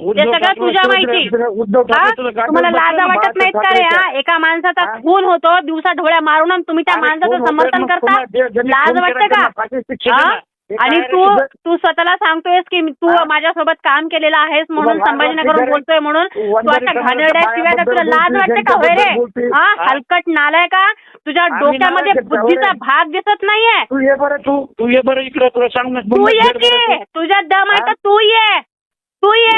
ते सगळं तुझ्या माहिती. तुम्हाला लाजा वाटत नाहीत का रे. हा? एका माणसाचा? खून होतो दिवसा ढोळ्या मारून आणि तुम्ही त्या माणसाचं? समर्थन करता लाज वाटते का आणि तू? तू स्वतःला सांगतोयस की तू? माझ्यासोबत काम केलेलं आहेस म्हणून तुला लाज संभाजीनगरहून वाटते का रे? बोलतोय म्हणून तू तू वंजारी अशा समाजाच्या घाणेरड्या शिव्या का तुला लाज वाटते का होय रे. हा? हलकट नालाय का तुझ्या डोक्यामध्ये बुद्धीचा? भाग दिसत नाहीये तू ये बरं तू तू ये बरं इकडे तुला सांग तू ये की तुझ्या दम आहे तर तू ये तू ये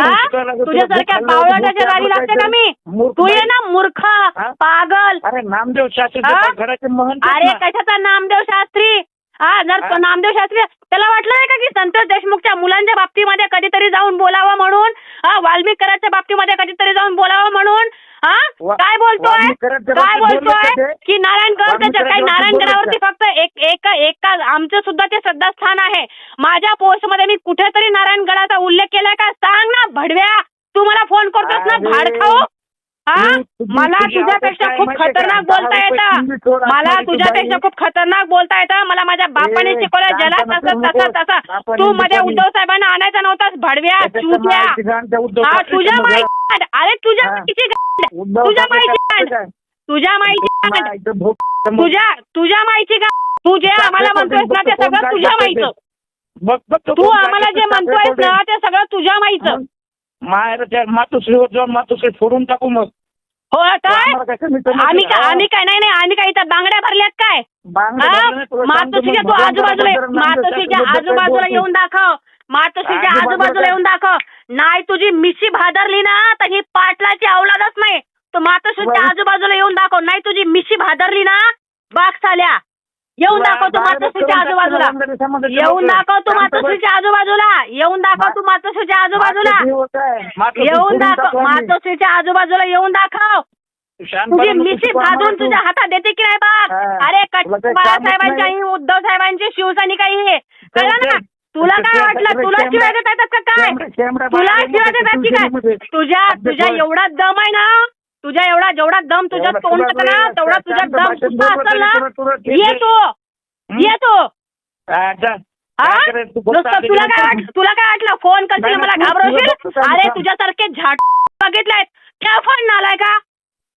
हा? तुझ्यासारख्या बावळटाच्या गाडी लागते का मी तू ये ना मूर्ख हा? पागल अरे नामदेव शास्त्री हा? त्या घराचे महंत आहेत अरे ना. कशाचा नामदेव शास्त्री हा जर हा? नामदेव शास्त्री त्याला वाटलं नाही का की संतोष देशमुखच्या मुलांच्या बाबतीमध्ये कधीतरी जाऊन बोलावं म्हणून हा वाल्मिक कराडच्या बाबतीमध्ये कधीतरी जाऊन बोलावं म्हणून हा वा- काय बोलतोय काय बोलले बोलतोय का ते? की नारायणगड त्याच्या काही नारायणगडावरती बोलले फक्त एक एका एका आमचं सुद्धा ते श्रद्धास्थान आहे माझ्या पोस्टमध्ये मी कुठेतरी नारायणगडाचा उल्लेख केलाय का सांग ना भडव्या तू मला फोन करतोस ना अरे, भाडखाऊ हा तू- तुझी- मला तुझी तुझ्यापेक्षा खूप काय माहितीये खतरनाक? बोलता रुपये येतं चोर मला असणारी ती तुझ्यापेक्षा बाई. खूप खतरनाक बोलता येतं मला माझ्या बापाने ए, शिकवलं शांत तसं नको. तसं तसं बापाने तू मध्ये शिकवली. उद्धव साहेबांना आणायचा नव्हतास भडव्या त्याच्यात चुत्या माहिती गाण त्या उद्धव हा ठाकरेच्या तुझ्या मुलाला. माहिती अरे तुझ्या. उद्धव तुझ्या माहिती? तुझ्या माहिती. माहिती तुझ्या तुझ्या माहिती का तू जे आम्हाला म्हणतोयस ना ते सगळं तुझ्या माहिती तो आम्हाला जे म्हणतोयस काय ना ते सगळं तुझ्या माहिती. माहेर त्या मातोश्रीवर जाऊन मातोश्री फोडून टाकू मग हो काय आम्ही काय. आम्ही काय नाही नाही आम्ही काय बांगड्या भरल्यात काय मातोश्रीच्या तू आजूबाजूला मातोश्रीच्या आजूबाजूला? येऊन दाखव मातोश्रीच्या आजूबाजूला? येऊन दाखव नाही तुझी मिशी भादरली ना तर ही पाटलाची अवलादच नाही तू मातोश्रीच्या बरं. आजूबाजूला येऊन दाखव नाही तुझी मिशी भादरली ना बाग साल्या येऊन दाखव तू मातोश्रीच्या आजूबाजूला येऊन. दाखव तू. मातोश्रीच्या आजूबाजूला येऊन दाखव तू मातोश्रीच्या आजूबाजूला आहे. येऊन दाखव. मातोश्रीच्या आजूबाजूला येऊन दाखव तुझी मिशी भाजून. तुझ्या हातात देते की नाही हा. अरे तुला काही कामच बाळासाहेबांची नाही. आई उद्धव साहेबांची शिवसैनिक आई हे कळलं ना तुला काय वाटलं तुला शिवाय देत का काय तुला शिवाय देतात की. काय तुझ्या तुझ्या. एवढा दम आहे ना तुझ्या एवढा जेवढा दम तुझ्या तोंडात तुला ना तेवढा तुझ्या दम सुद्धा असेल ना तुला- तुला ठीक ये आहे. तू? ये तू जा. काय करायचं तू फक्त नुसतं आधी तुला काय तुला काय वाटलं फोन करशील नाही, मला घाबरवशील अरे. तुझ्यासारखे झाट बघितलेत त्या फोन आलाय का